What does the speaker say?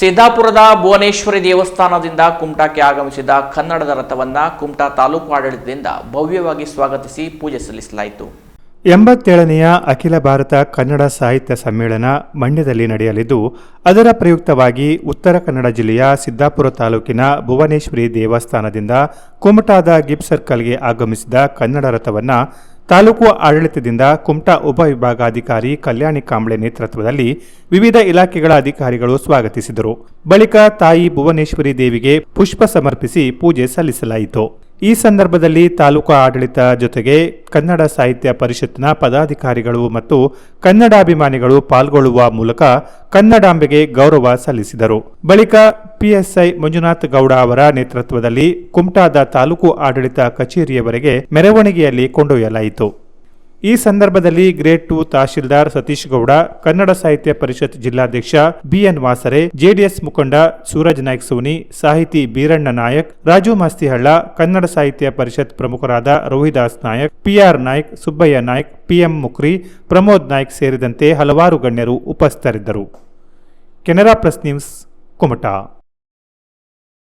ಸಿದ್ದಾಪುರದ ಭುವನೇಶ್ವರಿ ದೇವಸ್ಥಾನದಿಂದ ಕುಮಟಾಕ್ಕೆ ಆಗಮಿಸಿದ ಕನ್ನಡದ ರಥವನ್ನ ಕುಮಟಾ ತಾಲೂಕು ಆಡಳಿತದಿಂದ ಭವ್ಯವಾಗಿ ಸ್ವಾಗತಿಸಿ ಪೂಜೆ ಸಲ್ಲಿಸಲಾಯಿತು. ಎಂಬತ್ತೇಳನೆಯ ಅಖಿಲ ಭಾರತ ಕನ್ನಡ ಸಾಹಿತ್ಯ ಸಮ್ಮೇಳನ ಮಂಡ್ಯದಲ್ಲಿ ನಡೆಯಲಿದ್ದು, ಅದರ ಪ್ರಯುಕ್ತವಾಗಿ ಉತ್ತರ ಕನ್ನಡ ಜಿಲ್ಲೆಯ ಸಿದ್ದಾಪುರ ತಾಲೂಕಿನ ಭುವನೇಶ್ವರಿ ದೇವಸ್ಥಾನದಿಂದ ಕುಮಟಾದ ಗಿಬ್ ಸರ್ಕಲ್ಗೆ ಆಗಮಿಸಿದ ಕನ್ನಡ ರಥವನ್ನು ತಾಲೂಕು ಆಡಳಿತದಿಂದ ಕುಮಟಾ ಉಪವಿಭಾಗಾಧಿಕಾರಿ ಕಲ್ಯಾಣಿ ಕಾಂಬ್ಳೆ ನೇತೃತ್ವದಲ್ಲಿ ವಿವಿಧ ಇಲಾಖೆಗಳ ಅಧಿಕಾರಿಗಳು ಸ್ವಾಗತಿಸಿದರು. ಬಳಿಕ ತಾಯಿ ಭುವನೇಶ್ವರಿ ದೇವಿಗೆ ಪುಷ್ಪ ಸಮರ್ಪಿಸಿ ಪೂಜೆ ಸಲ್ಲಿಸಲಾಯಿತು. ಈ ಸಂದರ್ಭದಲ್ಲಿ ತಾಲೂಕು ಆಡಳಿತ ಜೊತೆಗೆ ಕನ್ನಡ ಸಾಹಿತ್ಯ ಪರಿಷತ್ನ ಪದಾಧಿಕಾರಿಗಳು ಮತ್ತು ಕನ್ನಡಾಭಿಮಾನಿಗಳು ಪಾಲ್ಗೊಳ್ಳುವ ಮೂಲಕ ಕನ್ನಡಾಂಬೆಗೆ ಗೌರವ ಸಲ್ಲಿಸಿದರು. ಬಳಿಕ ಪಿಎಸ್ಐ ಮಂಜುನಾಥ್ ಗೌಡ ಅವರ ನೇತೃತ್ವದಲ್ಲಿ ಕುಮಟಾದ ತಾಲೂಕು ಆಡಳಿತ ಕಚೇರಿಯವರೆಗೆ ಮೆರವಣಿಗೆಯಲ್ಲಿ ಕೊಂಡೊಯ್ಯಲಾಯಿತು. ಈ ಸಂದರ್ಭದಲ್ಲಿ ಗ್ರೇಡ್ ಟು ತಹಶೀಲ್ದಾರ್ ಸತೀಶ್ ಗೌಡ, ಕನ್ನಡ ಸಾಹಿತ್ಯ ಪರಿಷತ್ ಜಿಲ್ಲಾಧ್ಯಕ್ಷ ಬಿಎನ್ ವಾಸರೆ, ಜೆಡಿಎಸ್ ಮುಖಂಡ ಸೂರಜ್ ನಾಯ್ಕ್ ಸೋನಿ, ಸಾಹಿತಿ ಬೀರಣ್ಣ ನಾಯಕ್, ರಾಜು ಮಾಸ್ತಿಹಳ್ಳ, ಕನ್ನಡ ಸಾಹಿತ್ಯ ಪರಿಷತ್ ಪ್ರಮುಖರಾದ ರೋಹಿದಾಸ್ ನಾಯಕ್, ಪಿಆರ್ ನಾಯ್ಕ್, ಸುಬ್ಬಯ್ಯ ನಾಯ್ಕ್, ಪಿಎಂ ಮುಕ್ರಿ, ಪ್ರಮೋದ್ ನಾಯ್ಕ್ ಸೇರಿದಂತೆ ಹಲವಾರು ಗಣ್ಯರು ಉಪಸ್ಥಿತರಿದ್ದರು. Canara press news, Kumta.